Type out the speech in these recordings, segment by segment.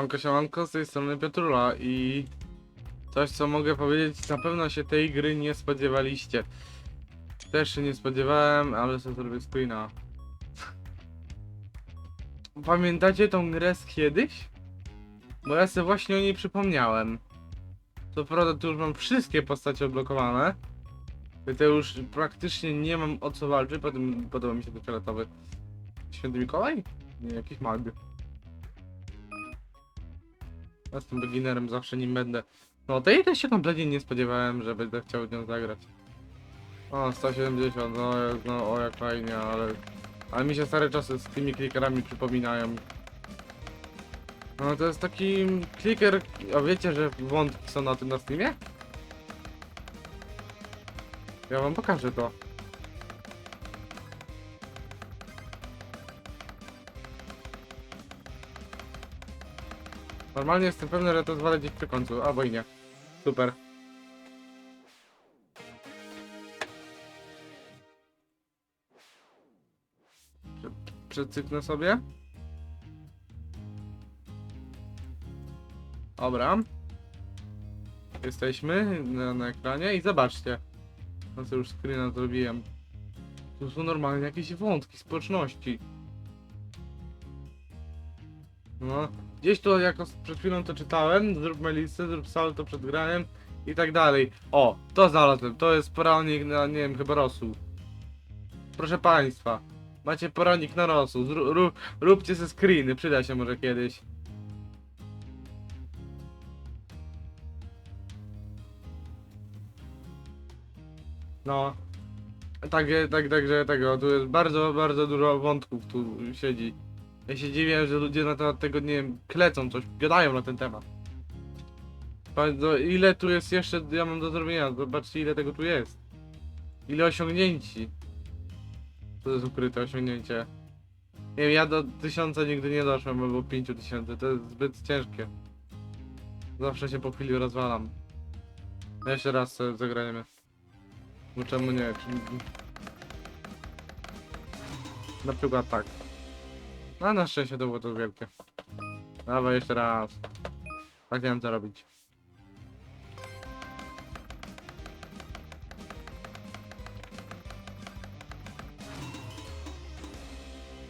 Siemanko, siemanko, z tej strony Piotrula i coś co mogę powiedzieć, na pewno się tej gry nie spodziewaliście. Też się nie spodziewałem, ale sobie zrobię screena. Pamiętacie tą grę z kiedyś? Bo ja sobie właśnie o niej przypomniałem. Co prawda tu już mam wszystkie postacie odblokowane. To już praktycznie nie mam o co walczyć, potem podoba mi się ten fioletowy. Święty Mikołaj? Nie, jakiś mag. Ja tym beginnerem zawsze nim będę. No tej też się kompletnie nie spodziewałem, że będę chciał nią zagrać. O, 170, no, no o jak fajnie, ale... Ale mi się stare czasy z tymi klikerami przypominają. No to jest taki kliker, a wiecie, że wątki są na tym na Steamie? Ja wam pokażę to. Normalnie jestem pewny, że to zwalę gdzieś przy końcu, albo i nie. Super. Prze- Przecyknę sobie. Dobra. Jesteśmy na, na ekranie i zobaczcie. No co już screena zrobiłem. Tu są normalnie jakieś wątki społeczności. No, gdzieś tu jako przed chwilą to czytałem, zróbmy listę, zrób salto przed graniem i tak dalej. O, to znalazłem, to jest poradnik na, nie wiem, chyba rosół. Proszę państwa, macie poradnik na rosół, zró- ró- róbcie ze screeny, przyda się może kiedyś. No. Tak, tak, także tego, tu jest bardzo, bardzo dużo wątków tu siedzi. Ja się dziwię, że ludzie na temat tego, nie wiem, klecą coś, gadają na ten temat. Bardzo, ile tu jest jeszcze, ja mam do zrobienia, zobaczcie ile tego tu jest. Ile osiągnięci. To jest ukryte osiągnięcie. Nie wiem, ja do tysiąca nigdy nie doszłem, albo pięciu tysięcy, to jest zbyt ciężkie. Zawsze się po chwili rozwalam. Jeszcze raz sobie zagrajmy. No czemu nie? Na przykład tak. No na szczęście to było to wielkie. Dawaj jeszcze raz. Tak wiem co robić.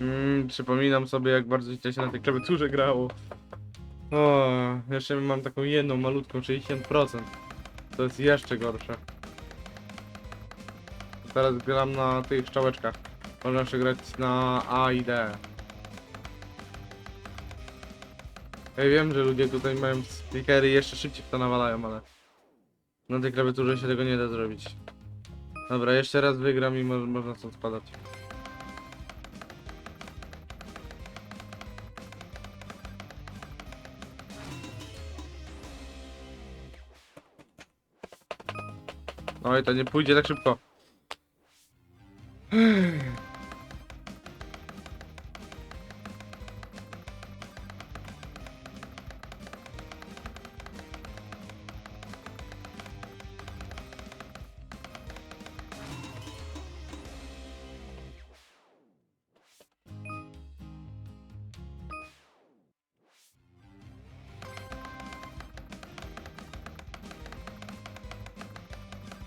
Mm, przypominam sobie jak bardzo się na tej klawiaturze grało. O, jeszcze mam taką jedną malutką 60%. To jest jeszcze gorsze. Teraz gram na tych strzałeczkach. Można jeszcze grać na A i D. Ja wiem, że ludzie tutaj mają speakery i jeszcze szybciej w to nawalają, ale na tej klawiaturze się tego nie da zrobić. Dobra, jeszcze raz wygram i mo można stąd spadać. Oj, to nie pójdzie tak szybko.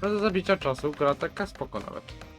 No do zabicia czasu gra taka spoko nawet.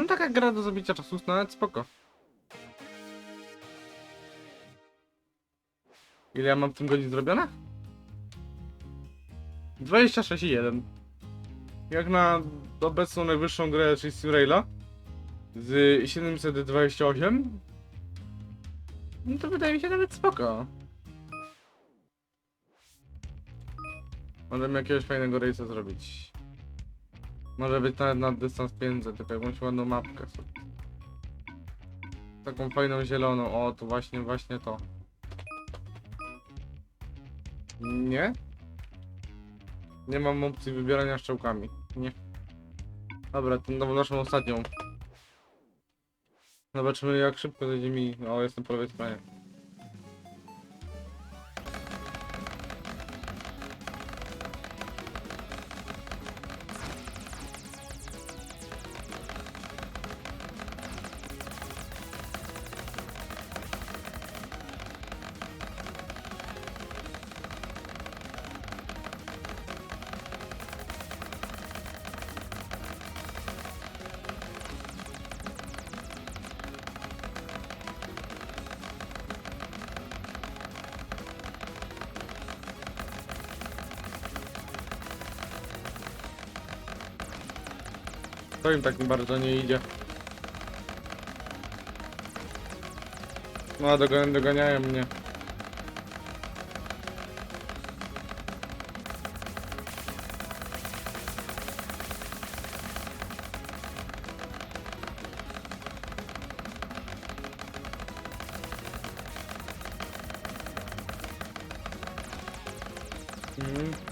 No taka gra do zabicia czasu nawet spoko. Ile ja mam w tym godzin zrobione? 26,1 Jak na obecną najwyższą grę, czyli Steam z 728 No to wydaje mi się nawet spoko. Możemy jakiegoś fajnego rejsa zrobić. Może być nawet na dystans 500, tylko jakąś ładną mapkę sobie. Taką fajną zieloną. O, to właśnie, właśnie to. Nie? Nie mam opcji wybierania szczałkami. Nie. Dobra, to no, naszą ostatnią. Zobaczymy jak szybko zejdzie mi. O, jestem po lewej. To im tak bardzo nie idzie. No, dogan doganiają mnie. Mhm.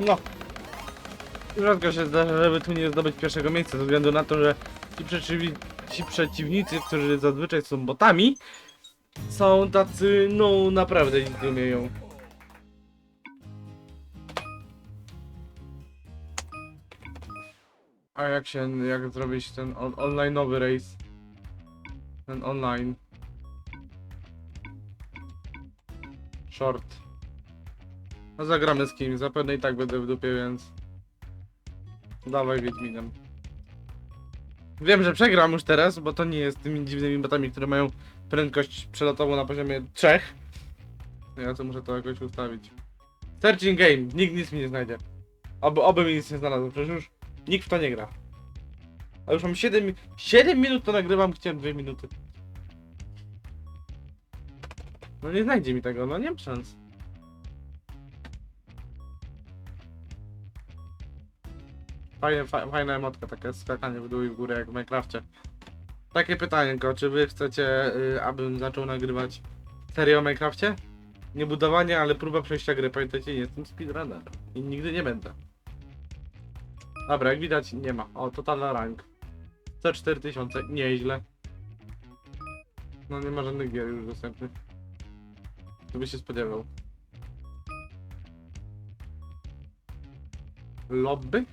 No. Rzadko się zdarza, żeby tu nie zdobyć pierwszego miejsca, ze względu na to, że ci, przeciwni ci przeciwnicy, którzy zazwyczaj są botami, są tacy, no naprawdę nic nie umieją. A jak się, jak zrobić ten on online'owy race? Ten online. Short. No zagramy z kimś, zapewne i tak będę w dupie, więc... Dawaj Wiedźminem. Wiem, że przegram już teraz, bo to nie jest tymi dziwnymi botami, które mają prędkość przelotową na poziomie 3. Ja to muszę to jakoś ustawić. Searching game, nikt nic mi nie znajdzie. Oby, oby mi nic nie znalazł, przecież już nikt w to nie gra. A już mam 7, 7 minut to nagrywam, chciałem 2 minuty. No nie znajdzie mi tego, no nie mam szans. Fajne, fa, fajna emotka, takie skakanie w dół i w górę jak w Minecrafcie. Takie pytanie tylko, czy wy chcecie, y, abym zaczął nagrywać serię o Minecrafcie? Nie budowanie, ale próba przejścia gry. Pamiętajcie, nie jestem speedrunner i nigdy nie będę. Dobra, jak widać nie ma. O, total rank. C4000, nieźle. No nie ma żadnych gier już dostępnych. To by się spodziewał. Lobby?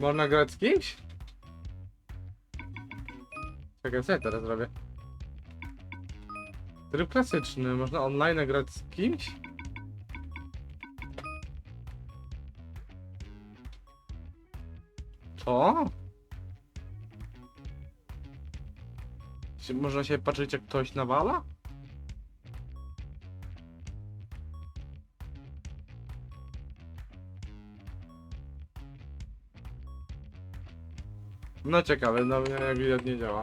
Można grać z kimś? Czekaj, co ja teraz robię? Tryb klasyczny, można online grać z kimś? Co? Można się patrzeć jak ktoś nawala? No ciekawe, no jak widać nie działa.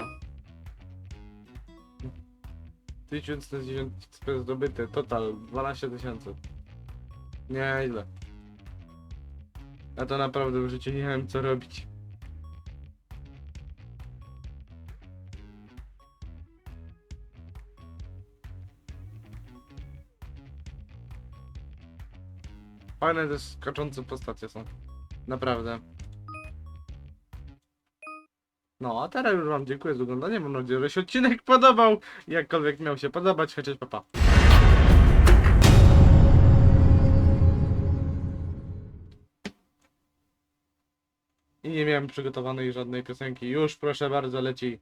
1110 zdobyte, total 12 tysięcy. Nieźle. Ja to naprawdę w życiu nie wiem co robić. Fajne te skaczące postacie są. Naprawdę. No, a teraz już wam dziękuję za oglądanie. Mam nadzieję, że się odcinek podobał. Jakkolwiek miał się podobać, chociaż papa. I nie miałem przygotowanej żadnej piosenki. Już proszę bardzo, leci.